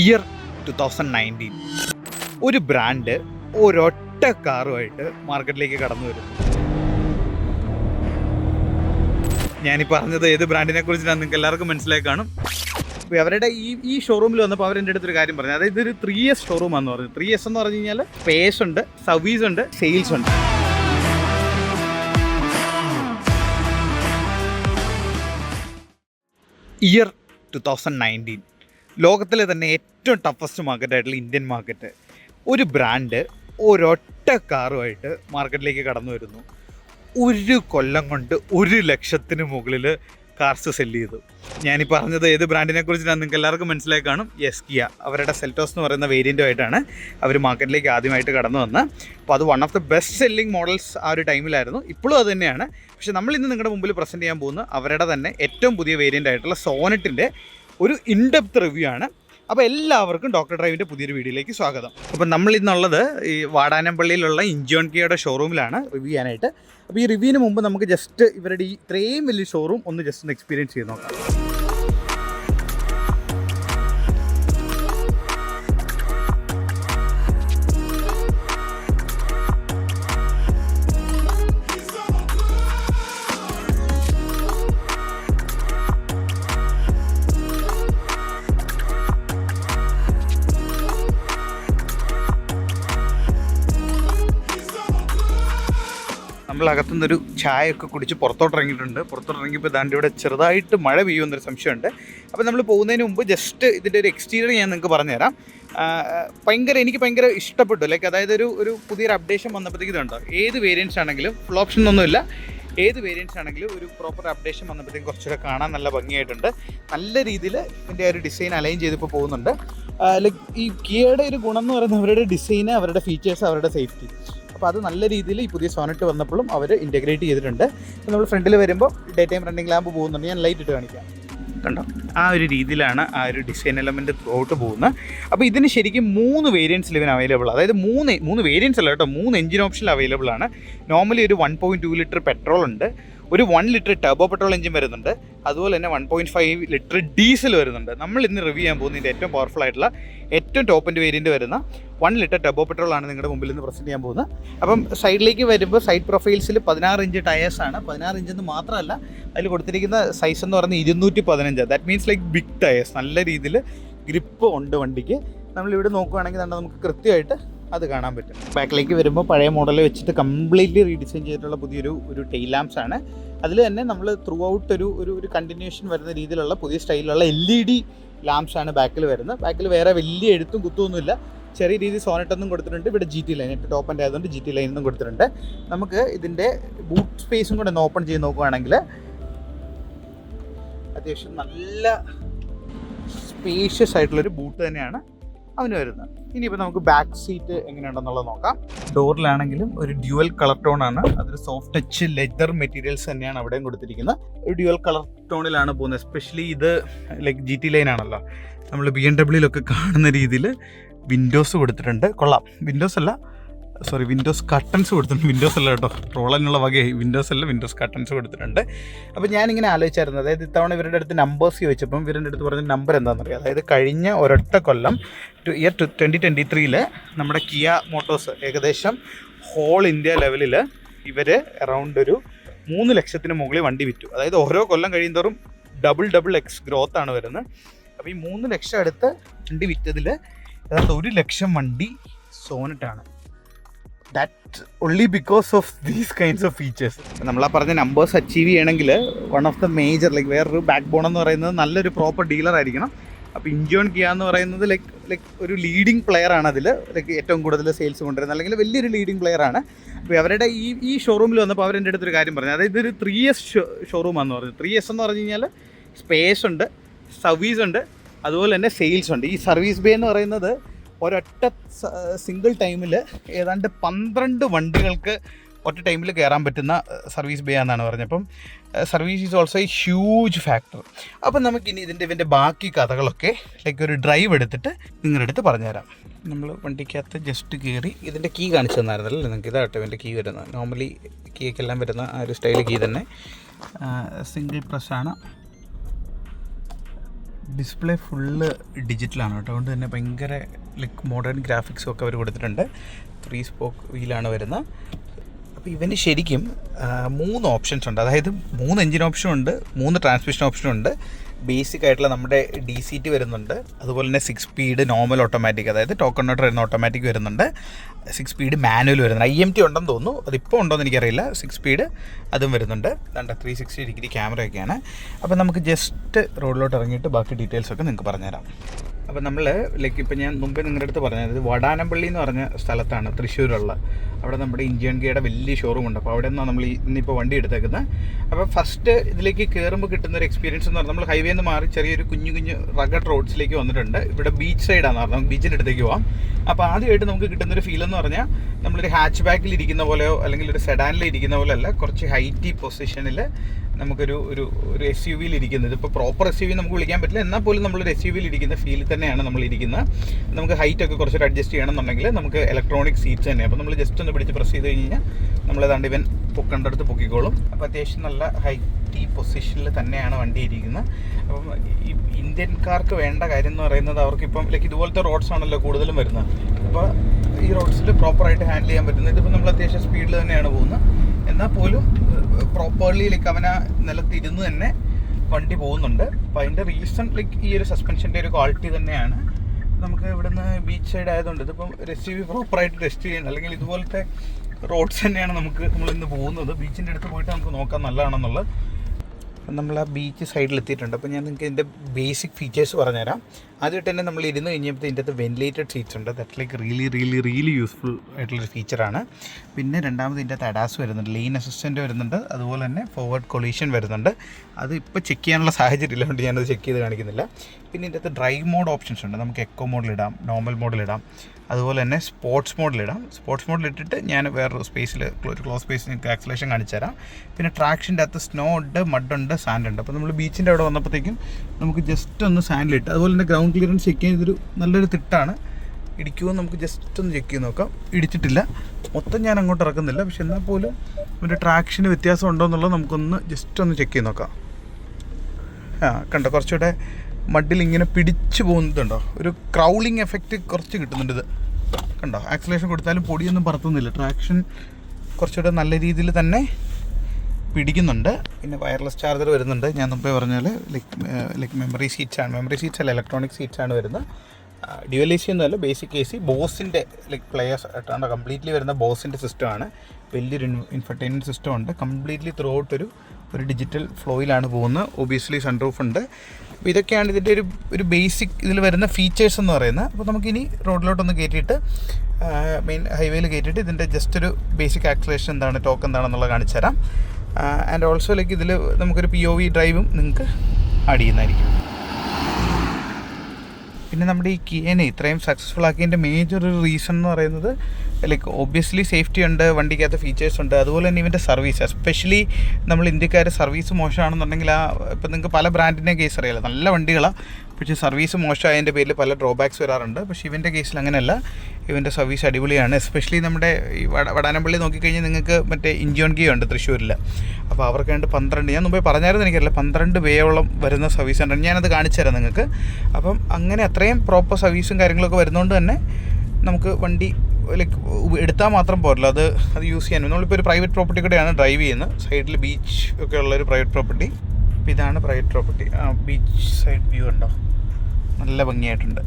Year two thousand nineteen ഒരു brand ഒരൊറ്റ കാറുമായിട്ട് മാർക്കറ്റിലേക്ക് കടന്നു വരുന്നു. ഞാനീ പറഞ്ഞത് ഏത് ബ്രാൻഡിനെ കുറിച്ചിട്ടാണ് നിങ്ങൾക്ക് എല്ലാവർക്കും മനസ്സിലായി കാണും. അവരുടെ ഈ ഈ ഷോറൂമിൽ വന്നപ്പോൾ അവർ എന്റെ അടുത്തൊരു കാര്യം പറഞ്ഞു. അതായത് ഇതൊരു ത്രീ എസ് ഷോറൂമാണെന്ന് പറഞ്ഞു. ത്രീ എസ് എന്ന് പറഞ്ഞു കഴിഞ്ഞാൽ പേസ് ഉണ്ട് സർവീസ് ഉണ്ട് സെയിൽസ് ഉണ്ട്. ഇയർ ടു തൗസൻഡ് നയന്റീൻ ലോകത്തിലെ തന്നെ ഏറ്റവും ടഫസ്റ്റ് മാർക്കറ്റായിട്ടുള്ള ഇന്ത്യൻ മാർക്കറ്റ് ഒരു ബ്രാൻഡ് ഒരൊറ്റ കാറുമായിട്ട് മാർക്കറ്റിലേക്ക് കടന്നു വരുന്നു. ഒരു കൊല്ലം കൊണ്ട് ഒരു ലക്ഷത്തിന് മുകളിൽ കാർസ് സെല്ല് ചെയ്തു. ഞാനീ പറഞ്ഞത് ഏത് ബ്രാൻഡിനെ കുറിച്ചാണ് നിങ്ങൾക്ക് എല്ലാവർക്കും മനസ്സിലായി കാണും. യെസ് കിയ അവരുടെ സെൽറ്റോസ് എന്ന് പറയുന്ന വേരിയന്റുമായിട്ടാണ് അവർ മാർക്കറ്റിലേക്ക് ആദ്യമായിട്ട് കടന്നു വന്നത്. അപ്പോൾ അത് one of the best selling models ആ ഒരു ടൈമിലായിരുന്നു ഇപ്പോഴും അത് തന്നെയാണ്. പക്ഷേ നമ്മൾ ഇന്ന് നിങ്ങളുടെ മുമ്പിൽ പ്രസന്റ് ചെയ്യാൻ പോകുന്ന അവരുടെ തന്നെ ഏറ്റവും പുതിയ വേരിയന്റ് ആയിട്ടുള്ള സോനറ്റിന്റെ ഒരു ഇൻഡെപ്ത് റിവ്യൂ ആണ്. അപ്പോൾ എല്ലാവർക്കും ഡോക്ടർ ഡ്രൈവിന്റെ പുതിയൊരു വീഡിയോയിലേക്ക് സ്വാഗതം. അപ്പോൾ നമ്മൾ ഇന്നുള്ളത് ഈ വാടാനപ്പള്ളിയിലുള്ള ഇഞ്ചോൺ കിയുടെ ഷോറൂമിലാണ് റിവ്യൂ ചെയ്യാനായിട്ട്. അപ്പോൾ ഈ റിവ്യൂവിന് മുമ്പ് നമുക്ക് ജസ്റ്റ് ഇവരുടെ ഈ ഇത്രയും വലിയ ഷോറൂം ഒന്ന് ജസ്റ്റ് ഒന്ന് എക്സ്പീരിയൻസ് ചെയ്ത് നോക്കാം. നമ്മൾ അകത്തുനിന്നൊരു ചായയൊക്കെ കുടിച്ച് പുറത്തോട്ട് ഇറങ്ങിയിട്ടുണ്ട് പുറത്തോട്ട് ഇറങ്ങിയപ്പോൾ ദാണ്ട് ഇവിടെ ചെറുതായിട്ട് മഴ പെയ്യുമെന്നൊരു സംശയമുണ്ട്. അപ്പോൾ നമ്മൾ പോകുന്നതിന് മുമ്പ് ജസ്റ്റ് ഇതിന്റെ ഒരു എക്സ്റ്റീരിയർ ഞാൻ നിങ്ങൾക്ക് പറഞ്ഞുതരാം. ഭയങ്കര എനിക്ക് ഭയങ്കര ഇഷ്ടപ്പെട്ടു. ലൈക്ക് അതായത് ഒരു ഒരു പുതിയൊരു അപ്ഡേഷൻ വന്നപ്പോഴത്തേക്ക് ഇതുണ്ടോ? ഏത് വേരിയൻസ് ആണെങ്കിലും ഫുൾ ഓപ്ഷൻ ഒന്നുമില്ല ഏത് വേരിയൻസ് ആണെങ്കിലും ഒരു പ്രോപ്പർ അപ്ഡേഷൻ വന്നപ്പോഴത്തേക്കും കുറച്ചുകൂടെ കാണാൻ നല്ല ഭംഗിയായിട്ടുണ്ട്. നല്ല രീതിയിൽ ഇതിന്റെ ഒരു ഡിസൈൻ അലൈൻ ചെയ്തിപ്പോൾ പോകുന്നുണ്ട്. ലൈക്ക് ഈ കിയയുടെ ഒരു ഗുണം എന്ന് പറയുന്നത് അവരുടെ ഡിസൈന് അവരുടെ ഫീച്ചേഴ്സ് അവരുടെ സേഫ്റ്റി അപ്പോൾ അത് നല്ല രീതിയിൽ ഈ പുതിയ സോണറ്റ് വന്നപ്പോഴും അവർ ഇന്റഗ്രേറ്റ് ചെയ്തിട്ടുണ്ട്. നമ്മൾ ഫ്രണ്ടിൽ വരുമ്പോൾ ഡേ ടൈം റണ്ണിങ് ലാമ്പ് പോകുന്നുണ്ട്. ഞാൻ ലൈറ്റ് ഇട്ട് കാണിക്കാം. കണ്ടോ? ആ ഒരു രീതിയിലാണ് ആ ഒരു ഡിസൈൻ എലമെന്റ് ത്രൂട്ട് പോകുന്നത്. അപ്പോൾ ഇതിന് ശരിക്കും മൂന്ന് വേരിയൻസിൽ ഇവന് അവൈലബിൾ അതായത് മൂന്ന് മൂന്ന് വേരിയൻസ് അല്ല കേട്ടോ. മൂന്ന് എഞ്ചിൻ ഓപ്ഷൻ അവൈലബിൾ ആണ്. നോർമലി ഒരു one point two litre petrol ഉണ്ട്. ഒരു one litre turbo petrol engine വരുന്നുണ്ട്. അതുപോലെ തന്നെ one point five litre diesel വരുന്നുണ്ട്. നമ്മൾ ഇന്ന് റിവ്യൂ ചെയ്യാൻ പോകുന്നതിന്റെ ഏറ്റവും പവർഫുൾ ആയിട്ടുള്ള ഏറ്റവും ടോപ്പിന്റെ വേരിയന്റ് വരുന്ന വൺ ലിറ്റർ ടർബോ പെട്രോൾ ആണ് നിങ്ങളുടെ മുമ്പിൽ നിന്ന് പ്രസന്റ് ചെയ്യാൻ പോകുന്നത്. അപ്പം സൈഡിലേക്ക് വരുമ്പോൾ സൈഡ് പ്രൊഫൈൽസിൽ പതിനാറ് ഇഞ്ച് ടയേഴ്സ് ആണ്. പതിനാറ് ഇഞ്ച് എന്ന് മാത്രമല്ല അതിൽ കൊടുത്തിരിക്കുന്ന സൈസ് എന്ന് പറയുന്നത് ഇരുന്നൂറ്റി പതിനഞ്ച് that means like big tyres നല്ല രീതിയിൽ ഗ്രിപ്പ് ഉണ്ട് വണ്ടിക്ക്. നമ്മളിവിടെ നോക്കുകയാണെങ്കിൽ നമുക്ക് കൃത്യമായിട്ട് അത് കാണാൻ പറ്റും. ബാക്കിലേക്ക് വരുമ്പോൾ പഴയ മോഡൽ വെച്ചിട്ട് കംപ്ലീറ്റ്ലി റീഡിസൈൻ ചെയ്തിട്ടുള്ള പുതിയൊരു ഒരു ടെയിൽ ലാംപ്സ് ആണ്. അതിൽ തന്നെ നമ്മൾ ത്രൂ ഔട്ട് ഒരു ഒരു ഒരു കണ്ടിന്യൂഷൻ വരുന്ന രീതിയിലുള്ള പുതിയ സ്റ്റൈലിലുള്ള എൽ ഇ ഡി ലാംപ്സ് ആണ് ബാക്കിൽ വരുന്നത്. ബാക്കിൽ വേറെ വലിയ എഴുത്തും കുത്തുമൊന്നുമില്ല ചെറിയ രീതിയിൽ സോനറ്റൊന്നും കൊടുത്തിട്ടുണ്ട്. ഇവിടെ ജി ടി ലൈൻ ഇപ്പോൾ ടോപ്പന്റെ ആയതുകൊണ്ട് ജി ടി ലൈനും കൊടുത്തിട്ടുണ്ട്. നമുക്ക് ഇതിന്റെ ബൂട്ട് സ്പേസും കൂടെ ഒന്ന് ഓപ്പൺ ചെയ്ത് നോക്കുകയാണെങ്കിൽ അത്യാവശ്യം നല്ല സ്പേഷ്യസ് ആയിട്ടുള്ളൊരു ബൂട്ട് തന്നെയാണ്. അവന് വരുന്നത്. ഇനിയിപ്പോൾ നമുക്ക് ബാക്ക് സീറ്റ് എങ്ങനെയുണ്ടെന്നുള്ളത് നോക്കാം. ഡോറിലാണെങ്കിലും ഒരു ഡ്യുവൽ കളർ ടോൺ ആണ്. അതൊരു സോഫ്റ്റ് ടച്ച് ലെതർ മെറ്റീരിയൽസ് തന്നെയാണ് അവിടെയും കൊടുത്തിരിക്കുന്നത്. ഒരു ഡ്യുവൽ കളർ ടോണിലാണ് പോകുന്നത്. എസ്പെഷ്യലി ഇത് ലൈക്ക് ജി ടി ലൈൻ ആണല്ലോ. നമ്മൾ ബി എം ഡബ്ല്യൂയിലൊക്കെ കാണുന്ന രീതിയിൽ വിൻഡോസ് കൊടുത്തിട്ടുണ്ട്. കൊള്ളാം. വിൻഡോസ് അല്ല സോറി വിൻഡോസ് കട്ടൻസ് കൊടുത്തിട്ടുണ്ട്. വിൻഡോസ് അല്ല കേട്ടോ. ട്രോളനുള്ള വകയായി വിൻഡോസ് അല്ല വിൻഡോസ് കട്ടൻസ് കൊടുത്തിട്ടുണ്ട്. അപ്പോൾ ഞാനിങ്ങനെ ആലോചിച്ചായിരുന്നു. അതായത് ഇത്തവണ ഇവരുടെ അടുത്ത് നമ്പേഴ്സ് ചോദിച്ചപ്പം ഇവരുടെ അടുത്ത് പറഞ്ഞ നമ്പർ എന്താണെന്ന് അറിയാം അതായത് കഴിഞ്ഞ ഒരൊറ്റ കൊല്ലം ഇയർ ട്വന്റി ട്വന്റി ത്രീയിൽ നമ്മുടെ കിയ മോട്ടോഴ്സ് ഏകദേശം ഹോൾ ഇന്ത്യ ലെവലിൽ ഇവർ അറൗണ്ട് ഒരു മൂന്ന് ലക്ഷത്തിന് മുകളിൽ വണ്ടി വിറ്റു. അതായത് ഓരോ കൊല്ലം കഴിയുന്തോറും ഡബിൾ ഡബിൾ എക്സ് ഗ്രോത്ത് ആണ് വരുന്നത്. അപ്പോൾ ഈ മൂന്ന് ലക്ഷം അടുത്ത് വണ്ടി വിറ്റതിൽ ഏതാണ്ട് ഒരു ലക്ഷം വണ്ടി സോനറ്റാണ് that only because of these kinds of features നമ്മൾ ആ പറഞ്ഞ നമ്പേഴ്സ് അച്ചീവ് ചെയ്യണമെങ്കിൽ one of the major like വേറൊരു ബാക്ക് ബോൺ എന്ന് പറയുന്നത് നല്ലൊരു പ്രോപ്പർ ഡീലർ ആയിരിക്കണം. അപ്പോൾ ഇൻജോൺ കിയ എന്ന് പറയുന്നത് ലൈക്ക് ലൈക്ക് ഒരു ലീഡിങ് പ്ലെയർ ആണ് അതിൽ ലൈക്ക് ഏറ്റവും കൂടുതൽ സെയിൽസ് കൊണ്ടുവരുന്നത് അല്ലെങ്കിൽ വലിയൊരു ലീഡിങ് പ്ലെയർ ആണ്. അപ്പോൾ അവരുടെ ഈ ഈ ഷോറൂമിൽ വന്നപ്പോൾ അവർ എന്റെ അടുത്തൊരു കാര്യം പറഞ്ഞു. അതായത് ഇതൊരു ത്രീ എസ് ഷോറൂമാണെന്ന് പറഞ്ഞു. ത്രീ എസ് എന്ന് പറഞ്ഞു കഴിഞ്ഞാൽ സ്പേസ് ഉണ്ട് സർവീസ് ഉണ്ട് അതുപോലെ തന്നെ സെയിൽസ് ഉണ്ട്. ഈ സർവീസ് ബേ എന്ന് പറയുന്നത് ഒരൊറ്റ സിംഗിൾ ടൈമിൽ ഏതാണ്ട് പന്ത്രണ്ട് വണ്ടികൾക്ക് ഒറ്റ ടൈമിൽ കയറാൻ പറ്റുന്ന സർവീസ് ബേ പറഞ്ഞത്. അപ്പം service is also a huge factor അപ്പം നമുക്കിനി ഇതിന്റെ ഇതിന്റെ ബാക്കി കഥകളൊക്കെ ലൈക്ക് ഒരു ഡ്രൈവ് എടുത്തിട്ട് നിങ്ങളുടെ അടുത്ത് പറഞ്ഞുതരാം. നമ്മൾ വണ്ടിക്കകത്ത് ജസ്റ്റ് കയറി ഇതിന്റെ കീ കാണിച്ചു തന്നായിരുന്നല്ലോ നിങ്ങൾക്ക്? ഇതാകട്ടെ ഇതിന്റെ കീ വരുന്നത്. നോർമലി കീയൊക്കെല്ലാം വരുന്ന ആ ഒരു സ്റ്റൈൽ കീ തന്നെ. സിംഗിൾ പ്രസ്സാണ് ഡിസ്പ്ലേ ഫുള്ള് ഡിജിറ്റലാണ് കേട്ടോ. അതുകൊണ്ട് തന്നെ ഭയങ്കര ലൈക്ക് മോഡേൺ ഗ്രാഫിക്സും ഒക്കെ അവർ കൊടുത്തിട്ടുണ്ട്. ത്രീ സ്പോക്ക് വീലാണ് വരുന്നത്. അപ്പോൾ ഇവന് ശരിക്കും മൂന്ന് ഓപ്ഷൻസ് ഉണ്ട്. അതായത് മൂന്ന് എഞ്ചിൻ ഓപ്ഷനും ഉണ്ട് മൂന്ന് ട്രാൻസ്മിഷൻ ഓപ്ഷനും ഉണ്ട്. ബേസിക് ആയിട്ടുള്ള നമ്മുടെ ഡി സി ടി വരുന്നുണ്ട്. അതുപോലെ തന്നെ സിക്സ് സ്പീഡ് നോർമൽ ഓട്ടോമാറ്റിക് അതായത് ടോക്കൺ നോട്ട് വരുന്ന ഓട്ടോമാറ്റിക് വരുന്നുണ്ട്. സിക്സ് സ്പീഡ് മാനുവൽ വരുന്നുണ്ട്. ഐ എം ടി ഉണ്ടെന്ന് തോന്നുന്നു. അതിപ്പോൾ ഉണ്ടോ എന്ന് എനിക്കറിയില്ല. സിക്സ് സ്പീഡ് അതും വരുന്നുണ്ട്. രണ്ട് ത്രീ സിക്സ്റ്റി ഡിഗ്രി ക്യാമറയൊക്കെയാണ് അപ്പോൾ നമുക്ക് ജസ്റ്റ് റോഡിലോട്ട് ഇറങ്ങിയിട്ട് ബാക്കി ഡീറ്റെയിൽസ് ഒക്കെ നിങ്ങൾക്ക് പറഞ്ഞുതരാം. അപ്പോൾ നമ്മൾ ലൈക്ക് ഇപ്പോൾ ഞാൻ മുമ്പേ നിങ്ങളുടെ അടുത്ത് പറഞ്ഞത് വടാനപ്പള്ളി എന്ന് പറഞ്ഞ സ്ഥലത്താണ് തൃശ്ശൂരുള്ള. അവിടെ നമ്മുടെ ഇന്ത്യൻ ഗേയുടെ വലിയ ഷോറൂം ഉണ്ട്. അപ്പോൾ അവിടെ നിന്നാണ് നമ്മൾ ഇന്നിപ്പോൾ വണ്ടി എടുത്തേക്കുന്നത് അപ്പോൾ ഫസ്റ്റ് ഇതിലേക്ക് കയറുമ്പോൾ കിട്ടുന്ന ഒരു എക്സ്പീരിയൻസ് എന്ന് പറഞ്ഞാൽ നമ്മൾ ഹൈവേന്ന് മാറി ചെറിയൊരു കുഞ്ഞു കുഞ്ഞു റഗഡ് റോഡ്സിലേക്ക് വന്നിട്ടുണ്ട്. ഇവിടെ ബീച്ച് സൈഡാണ് പറഞ്ഞത് നമുക്ക് ബീച്ചിന്റെ അടുത്തേക്ക് പോവാം. അപ്പോൾ ആദ്യമായിട്ട് നമുക്ക് കിട്ടുന്നൊരു ഫീൽ എന്ന് പറഞ്ഞാൽ നമ്മളൊരു ഹാച്ച് ബാക്കിൽ ഇരിക്കുന്ന പോലെയോ അല്ലെങ്കിൽ ഒരു സെഡാനിൽ ഇരിക്കുന്ന പോലെ അല്ല കുറച്ച് ഹൈറ്റി പൊസിഷനിൽ നമുക്കൊരു ഒരു ഒരു എസ് യു വിയിൽ ഇരിക്കുന്നത്. ഇപ്പോൾ പ്രോപ്പർ എസ് യു വി നമുക്ക് വിളിക്കാൻ പറ്റില്ല. എന്നാൽ പോലും നമ്മളൊരു എസ് യു വിയിൽ ഇരിക്കുന്ന ഫീൽ തന്നെയാണ് നമ്മൾ ഇരിക്കുന്നത്. നമുക്ക് ഹൈറ്റ് ഒക്കെ കുറച്ചൊരു അഡ്ജസ്റ്റ് ചെയ്യണമെന്നുണ്ടെങ്കിൽ നമുക്ക് ഇലക്ട്രോണിക് സീറ്റ്സ് തന്നെ. അപ്പോൾ നമ്മൾ ജസ്റ്റ് ഒന്ന് പിടിച്ച് പ്രസ് ചെയ്ത് കഴിഞ്ഞാൽ നമ്മൾ ഏതാണ്ട് ഇവൻ പൊക്കണ്ടടുത്ത് പൊക്കിക്കോളും. അപ്പോൾ അത്യാവശ്യം നല്ല ഹൈറ്റി പൊസിഷനിൽ തന്നെയാണ് വണ്ടി ഇരിക്കുന്നത്. അപ്പം ഇന്ത്യൻകാർക്ക് വേണ്ട കാര്യം എന്ന് പറയുന്നത് അവർക്കിപ്പം ലൈക്ക് ഇതുപോലത്തെ റോഡ്സ് ആണല്ലോ കൂടുതലും വരുന്നത്. അപ്പോൾ ഈ റോഡ്സിൽ പ്രോപ്പറായിട്ട് ഹാൻഡിൽ ചെയ്യാൻ പറ്റുന്നത്. ഇതിപ്പോൾ നമ്മൾ അത്യാവശ്യം സ്പീഡിൽ തന്നെയാണ് പോകുന്നത്. എന്നാൽ പോലും പ്രോപ്പർലി ലൈക്ക് അവന നിലത്തിരുന്ന് തന്നെ വണ്ടി പോകുന്നുണ്ട്. അപ്പോൾ അതിന്റെ റീസൺ ലൈക്ക് ഈ ഒരു സസ്പെൻഷന്റെ ഒരു ക്വാളിറ്റി തന്നെയാണ്. നമുക്ക് ഇവിടുന്ന് ബീച്ച് സൈഡ് ആയതുകൊണ്ട് ഇതിപ്പം റെസ്റ്റ് വി പ്രോപ്പറായിട്ട് ടെസ്റ്റ് ചെയ്യണം അല്ലെങ്കിൽ ഇതുപോലത്തെ റോഡ്സ് തന്നെയാണ് നമുക്ക് നമ്മൾ ഇന്ന് പോകുന്നത് ബീച്ചിന്റെ അടുത്ത് പോയിട്ട് നമുക്ക് നോക്കാൻ നല്ലതാണെന്നുള്ളത്. നമ്മൾ ആ ബീച്ച് സൈഡിൽ എത്തിയിട്ടുണ്ട് അപ്പോൾ ഞാൻ നിങ്ങൾക്ക് ഇതിന്റെ ബേസിക് ഫീച്ചേഴ്സ് പറഞ്ഞുതരാം. ആദ്യമായിട്ട് തന്നെ നമ്മൾ ഇരുന്ന് കഴിഞ്ഞപ്പോൾ ഇതിന്റെ അകത്ത് വെന്റിലേറ്റഡ് സീറ്റ്സ് ഉണ്ട്. That like really really really useful ആയിട്ടുള്ളൊരു ഫീച്ചറാണ് പിന്നെ രണ്ടാമത് ഇതിന്റെ അകത്ത് അഡാസ് വരുന്നുണ്ട്. ലെയിൻ അസിസ്റ്റന്റ് വരുന്നുണ്ട്. അതുപോലെ തന്നെ ഫോർവേഡ് കൊളീഷൻ വരുന്നുണ്ട്. അത് ഇപ്പോൾ ചെക്ക് ചെയ്യാനുള്ള സാഹചര്യം ഇല്ലാണ്ട് ഞാനത് ചെക്ക് ചെയ്ത് കാണിക്കുന്നില്ല. പിന്നെ ഇതിന്റെ അകത്ത് ഡ്രൈവ് മോഡ് ഓപ്ഷൻസ് ഉണ്ട്. നമുക്ക് എക്കോ മോഡിലിടാം നോർമൽ മോഡിലിടാം അതുപോലെ തന്നെ സ്പോർട്സ് മോഡിലിടാം സ്പോർട്സ് മോഡിൽ ഇട്ടിട്ട് ഞാൻ വേറൊരു സ്പേസിൽ ഒരു ക്ലോസ് സ്പേസിൽ നിങ്ങൾക്ക് ആക്സലേഷൻ കാണിച്ചു തരാം. പിന്നെ ട്രാക്ഷന്റെ അകത്ത് സ്നോ ഉണ്ട് മഡ് ഉണ്ട് സാൻഡ് ഉണ്ട്. അപ്പോൾ നമ്മൾ ബീച്ചിന്റെ അവിടെ വന്നപ്പോഴത്തേക്കും നമുക്ക് ജസ്റ്റ് ഒന്ന് സാൻഡിലിട്ട് അതുപോലെ തന്നെ ഗ്രൗണ്ട് ക്ലിയറൻസ് ചെക്ക് ചെയ്തൊരു നല്ലൊരു തിട്ടാണ്. ഇടിക്കുമോ നമുക്ക് ജസ്റ്റ് ഒന്ന് ചെക്ക് ചെയ്ത് നോക്കാം. ഇടിച്ചിട്ടില്ല. മൊത്തം ഞാൻ അങ്ങോട്ട് ഇറക്കുന്നില്ല. പക്ഷെ എന്നാൽ പോലും അതിന്റെ ട്രാക്ഷന് വ്യത്യാസം ഉണ്ടോ എന്നുള്ളത് നമുക്കൊന്ന് ജസ്റ്റ് ഒന്ന് ചെക്ക് ചെയ്ത് നോക്കാം. ആ കണ്ടോ? കുറച്ചുകൂടെ മഡിൽ ഇങ്ങനെ പിടിച്ചു പോകുന്നുണ്ടോ? ഒരു ക്രൗളിങ് എഫക്റ്റ് കുറച്ച് കിട്ടുന്നുണ്ട് ഇത്. കണ്ടോ? ആക്സലേഷൻ കൊടുത്താലും പൊടിയൊന്നും പറത്തുന്നില്ല. ട്രാക്ഷൻ കുറച്ചുകൂടെ നല്ല രീതിയിൽ തന്നെ പിടിക്കുന്നുണ്ട്. പിന്നെ വയർലെസ് ചാർജർ വരുന്നുണ്ട്. ഞാൻ മുമ്പേ പറഞ്ഞാൽ ലൈക്ക് ലൈക്ക് മെമ്മറി സീറ്റ്സാണ് മെമ്മറി സീറ്റ്സ് അല്ല ഇലക്ട്രോണിക് സീറ്റ്സാണ് വരുന്നത്. ഡ്യുവൽ എ സി ഒന്നുമല്ല ബേസിക് എ സി ബോസിന്റെ ലൈക്ക് പ്ലെയേഴ്സ് ആയിട്ടാണ് കംപ്ലീറ്റ്ലി വരുന്ന ബോസിന്റെ സിസ്റ്റമാണ് വലിയൊരു ഇൻഫർടൈൻമെന്റ് സിസ്റ്റം ഉണ്ട്. കംപ്ലീറ്റ്ലി ത്രൂ ഔട്ട് ഒരു ഒരു ഡിജിറ്റൽ ഫ്ലോയിലാണ് പോകുന്നത്. ഒബിയസ്ലി സൺറൂഫ് ഉണ്ട്. അപ്പോൾ ഇതൊക്കെയാണ് ഇതിന്റെ ഒരു ഒരു ബേസിക് ഇതിൽ വരുന്ന ഫീച്ചേഴ്സ് എന്ന് പറയുന്നത്. അപ്പോൾ നമുക്കിനി റോഡിലോട്ടൊന്ന് കയറ്റിയിട്ട് മെയിൻ ഹൈവേയിൽ കയറ്റിയിട്ട് ഇതിന്റെ ജസ്റ്റ് ഒരു ബേസിക് ആക്സലേഷൻ എന്താണ് ടോക്ക് എന്താണെന്നുള്ളത് കാണിച്ചു തരാം ആൻഡ് ഓൾസോ ലൈക്ക് ഇതിൽ നമുക്കൊരു പി ഒ വി ഡ്രൈവും നിങ്ങൾക്ക് ആഡ് ചെയ്യുന്നതായിരിക്കും. പിന്നെ നമ്മുടെ ഈ കിയനെ ഇത്രയും സക്സസ്ഫുൾ ആക്കിയതിന്റെ മേജർ ഒരു റീസൺ എന്ന് പറയുന്നത് ലൈക്ക് ഒബ്വിയസ്ലി സേഫ്റ്റി ഉണ്ട് വണ്ടിക്കകത്ത് ഫീച്ചേഴ്സ് ഉണ്ട് അതുപോലെ തന്നെ ഇവന്റെ സർവീസ് എസ്പെഷ്യലി നമ്മൾ ഇന്ത്യക്കാർ സർവീസ് മോശമാണെന്നുണ്ടെങ്കിൽ ആ ഇപ്പം നിങ്ങൾക്ക് പല ബ്രാൻഡിന്റെ കേസ് അറിയാലോ നല്ല വണ്ടികളാണ് പക്ഷേ സർവീസ് മോശമായതിന്റെ പേരിൽ പല ഡ്രോബാക്സ് വരാറുണ്ട്. പക്ഷേ ഇവന്റെ കേസിൽ അങ്ങനെയല്ല. ഇവന്റെ സർവീസ് അടിപൊളിയാണ്. എസ്പെഷ്യലി നമ്മുടെ ഈ വട വടാനപ്പള്ളി നോക്കിക്കഴിഞ്ഞാൽ നിങ്ങൾക്ക് മറ്റേ ഇഞ്ചിയോൺ ഗിയ ഉണ്ട് തൃശ്ശൂരിൽ അപ്പോൾ അവർക്ക് വേണ്ടി പന്ത്രണ്ട് ഞാൻ മുമ്പേ പറഞ്ഞായിരുന്നു എനിക്കറിയില്ല. പന്ത്രണ്ട് വേയോളം വരുന്ന സർവീസ് ഉണ്ട് ഞാനത് കാണിച്ചു തരാം നിങ്ങൾക്ക്. അപ്പം അങ്ങനെ അത്രയും പ്രോപ്പർ സർവീസും കാര്യങ്ങളൊക്കെ വരുന്നതുകൊണ്ട് തന്നെ നമുക്ക് വണ്ടി ലൈക്ക് എടുത്താൽ മാത്രം പോരല്ലോ. അത് അത് യൂസ് ചെയ്യാൻ. നമ്മളിപ്പോൾ ഒരു പ്രൈവറ്റ് പ്രോപ്പർട്ടി കൂടെയാണ് ഡ്രൈവ് ചെയ്യുന്നത്. സൈഡിൽ ബീച്ച് ഒക്കെ ഉള്ള ഒരു പ്രൈവറ്റ് പ്രോപ്പർട്ടി ഇതാണ് പ്രൈവറ്റ് പ്രോപ്പർട്ടി ആ ബീച്ച് സൈഡ് വ്യൂ ഉണ്ടോ? നല്ല ഭംഗിയായിട്ടുണ്ട്.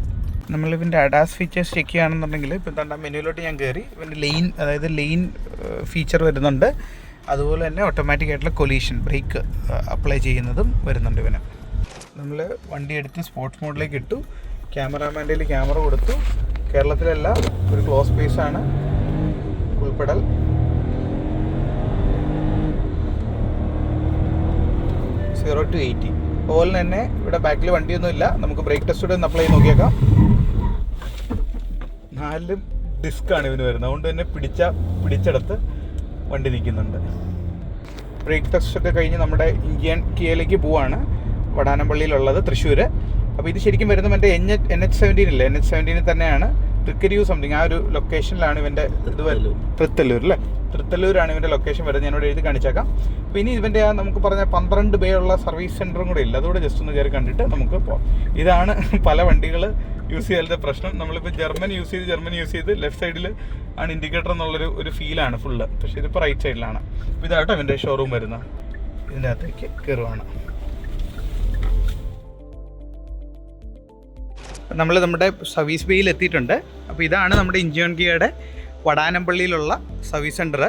നമ്മൾ ഇതിന്റെ അഡാസ് ഫീച്ചേഴ്സ് ചെക്ക് ചെയ്യുകയാണെന്നുണ്ടെങ്കിൽ ഇപ്പോൾ എന്താ മെനുവിലോട്ട് ഞാൻ കയറി ഇവന്റെ ലെയിൻ അതായത് ലെയിൻ ഫീച്ചർ വരുന്നുണ്ട്. അതുപോലെ തന്നെ ഓട്ടോമാറ്റിക് ആയിട്ടുള്ള കൊലീഷൻ ബ്രേക്ക് അപ്ലൈ ചെയ്യുന്നതും വരുന്നുണ്ട് ഇവന്. നമ്മൾ വണ്ടി എടുത്ത് സ്പോർട്സ് മോഡിലേക്ക് ഇട്ടു. ക്യാമറാമാന്റെ ക്യാമറ കൊടുത്തു. കേരളത്തിലല്ല ഒരു ക്ലോസ് സ്പേസ് ആണ്. ഉൾപ്പെടൽ. സീറോ ടു എയ്റ്റി അതുപോലെ തന്നെ ഇവിടെ ബാക്കിൽ വണ്ടിയൊന്നുമില്ല നമുക്ക് ബ്രേക്ക് ടെസ്റ്റ് കൂടെ ഒന്ന് അപ്ലൈ ചെയ്ത് നോക്കിയേക്കാം. നാല് ഡിസ്ക്കാണ് ഇവന് വരുന്നത്. അതുകൊണ്ട് തന്നെ പിടിച്ച പിടിച്ചെടുത്ത് വണ്ടി നിൽക്കുന്നുണ്ട്. ബ്രേക്ക് ടെസ്റ്റ് ഒക്കെ കഴിഞ്ഞ് നമ്മുടെ ഇന്ത്യൻ കിയയിലേക്ക് പോവാണ്. വടാനപ്പള്ളിയിലുള്ളത് തൃശ്ശൂർ അപ്പോൾ ഇത് ശരിക്കും വരുന്നത് മറ്റേ N H N H seventeen ഇല്ലേ? എൻ എച്ച് സെവന്റീനിൽ തന്നെയാണ് തൃക്കരിയൂ സംതിങ് ആ ഒരു ലൊക്കേഷനിലാണ് ഇവന്റെ ഇത് വരുന്നത് തൃത്തല്ലൂർ അല്ലേ? തൃത്തല്ലൂരാണ് ഇവന്റെ ലൊക്കേഷൻ വരുന്നത്. ഞാനിവിടെ എഴുതി കാണിച്ചേക്കാം. പിന്നെ ഇവന്റെ ആ നമുക്ക് പറഞ്ഞ പന്ത്രണ്ട് ബേ ഉള്ള സർവീസ് സെന്ററും കൂടെ ഇല്ല. അതുകൂടെ ജസ്റ്റ് ഒന്ന് കയറി കണ്ടിട്ട് നമുക്ക് പോകാം ഇതാണ് പല വണ്ടികൾ യൂസ് ചെയ്യാത്ത പ്രശ്നം. നമ്മളിപ്പോൾ ജർമ്മൻ യൂസ് ചെയ്ത് ജർമ്മൻ യൂസ് ചെയ്ത് ലെഫ്റ്റ് സൈഡിൽ ആണ് ഇൻഡിക്കേറ്റർ എന്നുള്ളൊരു ഒരു ഫീലാണ് ഫുള്ള് പക്ഷേ ഇതിപ്പോൾ റൈറ്റ് സൈഡിലാണ് ഇതാട്ടോ ഇവന്റെ ഷോറൂം വരുന്ന ഇതിന്റെ അകത്തേക്ക് കയറുവാണ് നമ്മൾ നമ്മുടെ സർവീസ് ബേയിൽ എത്തിയിട്ടുണ്ട്. അപ്പോൾ ഇതാണ് നമ്മുടെ ഇഞ്ചിയോൺ ഗിയയുടെ വടാനപ്പള്ളിയിലുള്ള സർവീസ് സെന്റർ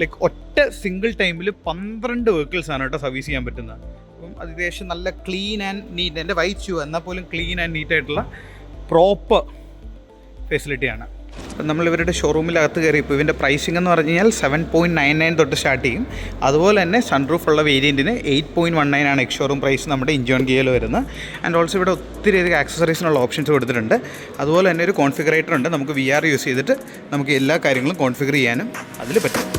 ലൈക്ക് ഒറ്റ സിംഗിൾ ടൈമിൽ പന്ത്രണ്ട് വെഹിക്കിൾസ് ആണ് കേട്ടോ സർവീസ് ചെയ്യാൻ പറ്റുന്നത് അപ്പം അത് അത്യാവശ്യം നല്ല ക്ലീൻ ആൻഡ് നീറ്റ് എന്റെ വൈറ്റ് ഷൂ എന്നാൽ പോലും ക്ലീൻ ആൻഡ് നീറ്റായിട്ടുള്ള പ്രോപ്പർ ഫെസിലിറ്റിയാണ്. നമ്മൾ ഇവരുടെ ഷോറൂമിലകത്ത് കയറി ഇപ്പോൾ ഇവന്റെ പ്രൈസിംഗ് എന്ന് പറഞ്ഞു കഴിഞ്ഞാൽ സെവൻ പോയിന്റ് നയൻ നയൻ തൊട്ട് സ്റ്റാർട്ട് ചെയ്യും. അതുപോലെ തന്നെ സൺറൂഫ് ഉള്ള വേരിയന്റിന് എയ്റ്റ് പോയിന്റ് വൺ നയൻ ആണ് എക്സ് ഷോറൂം പ്രൈസ് നമ്മുടെ ഇഞ്ചോൺ ഗിയയിൽ വരുന്നത്. ആൻഡ് ഓൾസോ ഇവിടെ ഒത്തിരി അധികം ആക്സസറീസിനുള്ള ഓപ്ഷൻസ് കൊടുത്തിട്ടുണ്ട്. അതുപോലെ തന്നെ ഒരു കോൺഫിഗറേറ്റർ ഉണ്ട്. നമുക്ക് വി ആർ യൂസ് ചെയ്തിട്ട് നമുക്ക് എല്ലാ കാര്യങ്ങളും കോൺഫിഗർ ചെയ്യാനും അതിൽ പറ്റും.